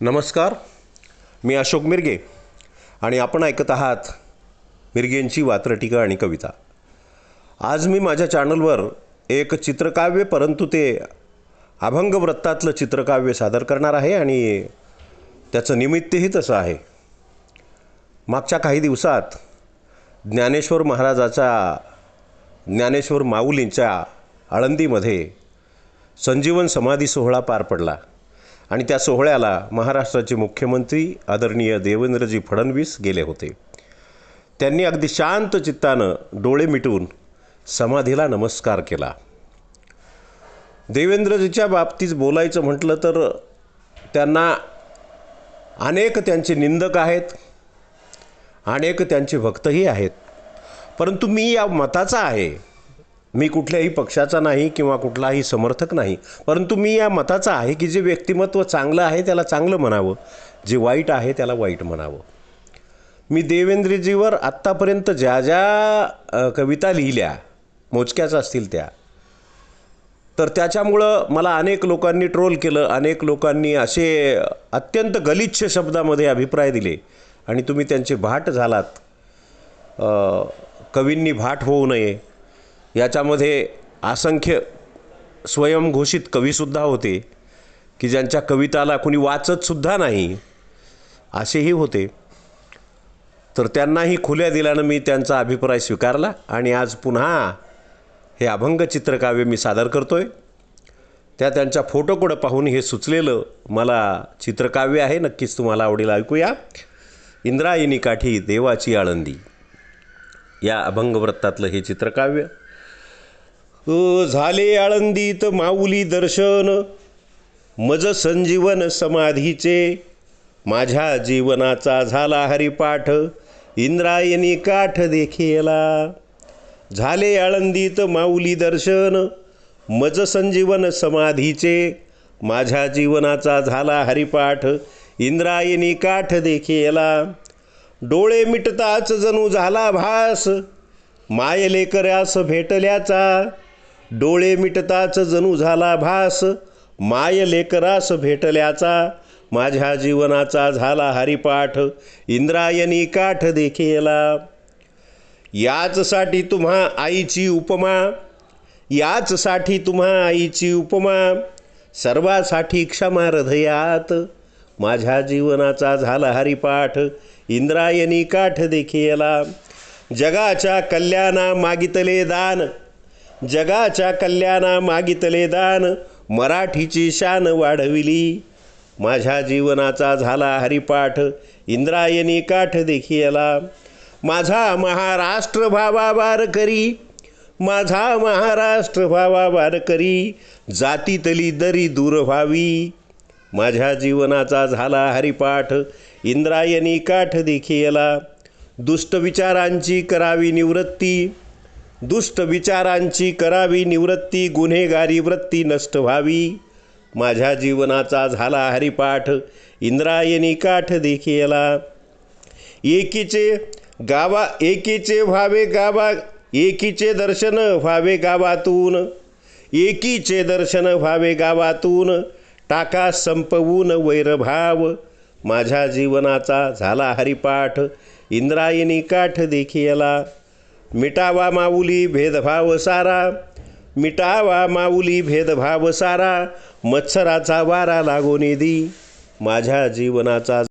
नमस्कार मी अशोक मिरगे आणि आपण ऐकत आहात मिरगेंची वात्रटिका आणि कविता. आज मी माझ्या चॅनलवर एक चित्रकाव्य परंतु ते अभंग वृत्तातलं चित्रकाव्य सादर करणार आहे आणि त्याचं निमित्तही तसं आहे. मागच्या काही दिवसात ज्ञानेश्वर महाराजाचा ज्ञानेश्वर माऊलींच्या आळंदीमध्ये संजीवन समाधी सोहळा पार पडला. आणि त्या सोहळ्याला महाराष्ट्राचे मुख्यमंत्री आदरणीय देवेंद्रजी फडणवीस गेले होते. त्यांनी अगदी शांत चित्तानं डोळे मिटून समाधीला नमस्कार केला. देवेंद्रजीच्या बाबतीत बोलायचं म्हटलं तर त्यांना अनेक त्यांचे निंदक आहेत अनेक त्यांचे भक्तही आहेत. परंतु मी या मताचा आहे. मी कुठल्याही पक्षाचा नाही किंवा कुठलाही समर्थक नाही. परंतु मी या मताचा आहे की जे व्यक्तिमत्व चांगलं आहे त्याला चांगलं म्हणावं. जे वाईट आहे त्याला वाईट म्हणावं. मी देवेंद्रजीवर आत्तापर्यंत ज्या ज्या कविता लिहिल्या मोजक्याच असतील त्या तर त्याच्यामुळं मला अनेक लोकांनी ट्रोल केलं अनेक लोकांनी असे अत्यंत गलिच्छ शब्दामध्ये अभिप्राय दिले आणि तुम्ही त्यांचे भाट झालात. कवींनी भाट होऊ नये. याच्यामध्ये असंख्य स्वयंघोषित कवीसुद्धा होते की ज्यांच्या कविताला कुणी वाचतसुद्धा नाही असेही होते. तर त्यांनाही खुल्या दिल्यानं मी त्यांचा अभिप्राय स्वीकारला आणि आज पुन्हा हे अभंग चित्रकाव्य मी सादर करतो आहे त्या त्यांच्या फोटोकडं पाहून हे सुचलेलं मला चित्रकाव्य आहे नक्कीच तुम्हाला आवडेल ऐकूया. इंद्रायणी काठी देवाची आळंदी. या अभंगवृत्तातलं हे चित्रकाव्य. झाले आळंदीत माऊली दर्शन मज संजीवन समाधीचे. माझ्या जीवनाचा झाला हरिपाठ इंद्रायणी काठ देखीला झाले आळंदीत माऊली दर्शन मज संजीवन समाधीचे. माझ्या जीवनाचा झाला हरिपाठ इंद्रायणी काठ देखीला डोळे मिटताच जणू झाला भास मायलेकरास भेटल्याचा. डोळे मिटताच जणू झाला भास. माय लेकरास भेटल्याचा माझ्या जीवनाचा झाला हरिपाठ. इंद्रायणी काठ देखीला याचसाठी तुम्हा आईची उपमा याचसाठी तुम्हा आईची उपमा. सर्वासाठी क्षमा हृदयात. माझ्या जीवनाचा झाला हरिपाठ. इंद्रायणी काठ देखीला जगाच्या कल्याणा मागितले दान. जगाच्या कल्याणा मागितले दान मराठीची शान वाढविली. माझ्या जीवनाचा झाला हरिपाठ इंद्रायणी काठ देखीला माझा महाराष्ट्र भावा वारकरी माझा महाराष्ट्र भावा वारकरी जातीतली दरी दूर व्हावी. माझ्या जीवनाचा झाला हरिपाठ इंद्रायणी काठ देखीला दुष्ट विचारांची करावी निवृत्ती. दुष्ट विचारांची करावी निवृत्ती गुन्हेगारी वृत्ती नष्ट व्हावी. माझ्या जीवनाचा झाला हरिपाठ इंद्रायणी काठ देखीला एकीचे गावा एकीचे व्हावे गावा एकीचे दर्शन व्हावे गावातून. एकीचे दर्शन व्हावे गावातून टाका संपवून वैरभाव. माझ्या जीवनाचा झाला हरिपाठ इंद्रायणी काठ देखीला मिटावा माऊली भेदभाव सारा. मिटावा माऊली भेदभाव सारा. मत्सराचा वारा लागोनी दी माझ्या जीवनाचा